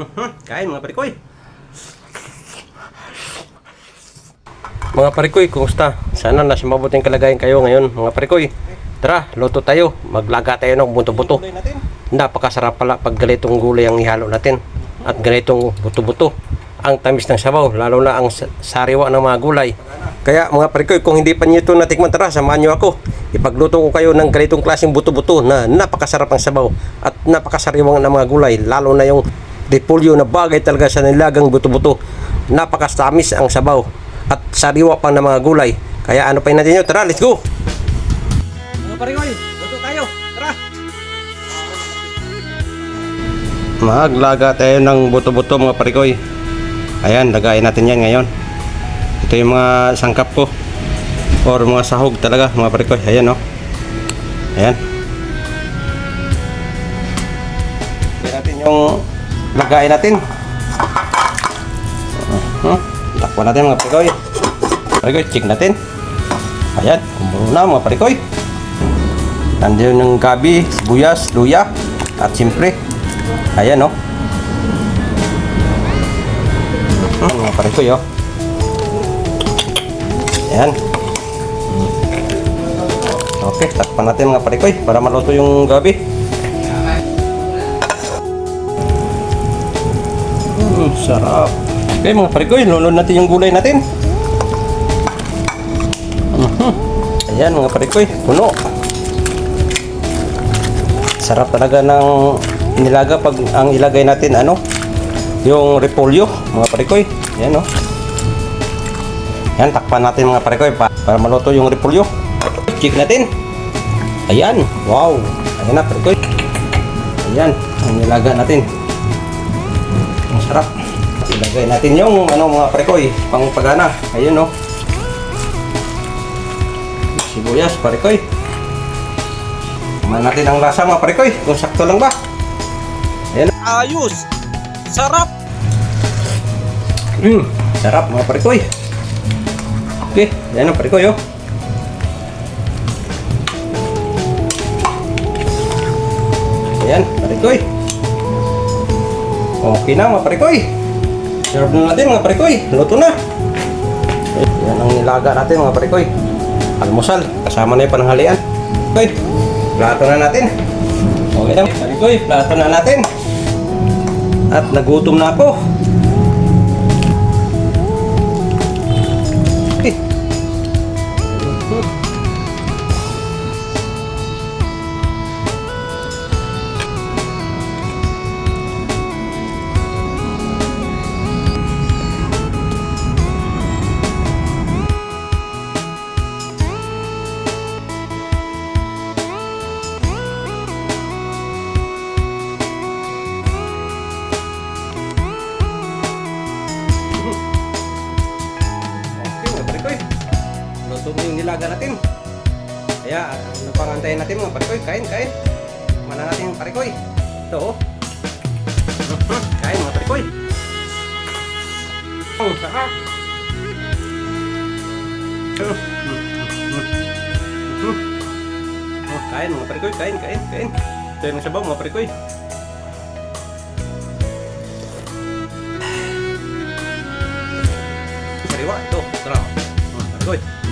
Mhm, Kain mga parikoy. Mga parikoy, kumusta? Sana nasa mabuting kalagayan kayo ngayon, mga parikoy. Tara, luto tayo. Maglaga tayo ng buto-buto. Napakasarap pala pag ganitong gulay ang ihalo natin. At ganitong buto-buto. Ang tamis ng sabaw, lalo na ang sa- sariwa ng mga gulay. Kaya mga parikoy, kung hindi pa niyo ito natikman, tara, samahan niyo ako. Ipagluto ko kayo ng ganitong klaseng buto-buto na napakasarap ang sabaw at napakasariwang ng mga gulay. Lalo na yung repolyo na bagay talaga sa nilagang buto-buto. Napakastamis ang sabaw at sariwa pa ng mga gulay. Kaya ano pa natin nyo? Tara, let's go! Mga parikoy, luto tayo. Tara! Maglaga tayo ng buto-buto mga parikoy. Ayan, lagayin natin yan ngayon. Ito yung mga sangkap ko. Or mga sahog talaga mga parikoy. Ayan o. Ayan. Lagyan natin yung lagayin natin. Uh, takpan natin mga parikoy. Parikoy, check natin. Ayan, kumulo na mga parikoy. Nandiyan yung gabi, sibuyas, luya, at siyempre, ayan o. Hmm, mga parikoy o. Ayan. Okay, takpan natin mga parikoy para maluto yung gabi. Mm, sarap. Okay mga parikoy, lulod natin yung gulay natin. Mhm. Ayan mga parikoy, puno. Sarap talaga ng inilaga pag ang ilagay natin ano, yung repolyo mga parikoy. Ayan oh. Yan, takpan natin mga parikoy pa, para maluto yung repolyo. Check natin. Ayan, wow. Ayan na parikoy. Ayan, ang nilaga natin. Sarap. Ilagay natin yung ano mga parikoy, pang pagana. Ayun no. Sibuyas, parikoy. Kumain natin ang lasa mga parikoy, kung sakto lang ba. Ayan. Ayos! Sarap! Mm, sarap mga parikoy. Okay, yan ang parikoy oh. Ayan, parikoy. Okay na mga parikoy. Serve na natin mga parikoy. Luto na. Yan ang nilaga natin mga parikoy. Almusal, kasama na yung pananghalian. Okay, plato na natin. Okay na, parikoy, plato na natin. At nagutom na ako. Nilaga natin. Kaya, ano pang antayin natin mga parikoy? Kain, kain. Mana natin yung parikoy. Ito, oh. Kain mga parikoy. Ang sarap. Oh, kain mga parikoy, kain, kain, kain. Ito yung sabaw mga parikoy. Sariwa, ito. Tara. Hmm, Parikoy.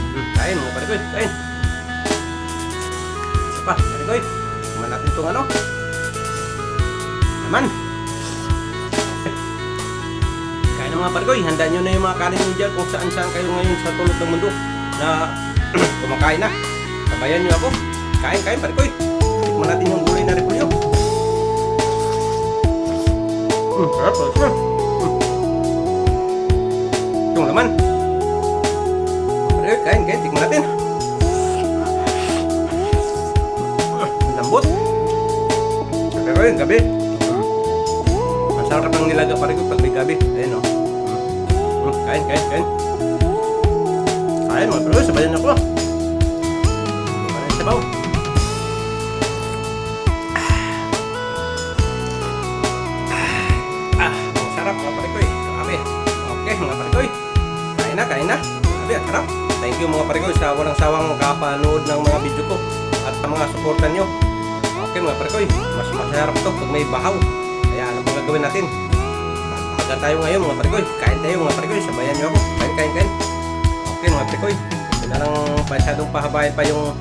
Hmm, kain mga parikoy, kain. Isa pa, parikoy. Kumain natin itong ano. Naman. Kain ng mga parikoy. Handa nyo na yung mga kanin nyo dyan kung saan saan kayo ngayon sa tulog ng mundo na kumakain na. Sabayan nyo ako. Kain, kain, parikoy. Tikman natin yung gulay na repolyo. Hmm, sarap, sarap. Itong laman. Pero yun, gabi. Masarap ang nilaga pare ko pag may gabi. Ayun, o. Mm, Kain, kain, kain. Kain, mga pero sabayan ako. Kain sabaw. Ah, ang sarap mga pare ko eh. Grabe. Okay, mga pare ko eh. Kain na, kain na. Grabe, ang sarap. Thank you mga pare ko sa walang sawang kapanood ng mga video ko at sa mga suportan nyo. Okay mga pare ko eh. Mas masarap to pag may bahaw. Kaya ano bang gagawin natin? Laga tayo ngayon mga parikoy. Kain tayo mga parikoy. Sabayan niyo ako. Kain, kain, kain. Okay mga parikoy. Hindi na lang masyadong pahabayan pa yung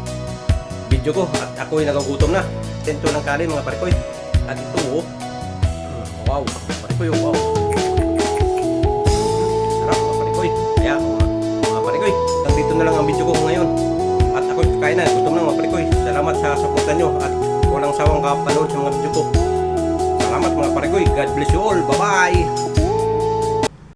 video ko. At ako'y nagugutom na. Tento ng kanin mga parikoy. At ito oh. Wow. Parikoy oh. Wow. Sarap mga parikoy. Kaya mga, parikoy. Hanggang dito na lang ang video ko ngayon. At ako'y kakain na. Gutom na mga parikoy. Salamat sa suporta nyo. At walang sawang kapanood sa mga video ko. Salamat mga parikoy. God bless you all. Bye-bye.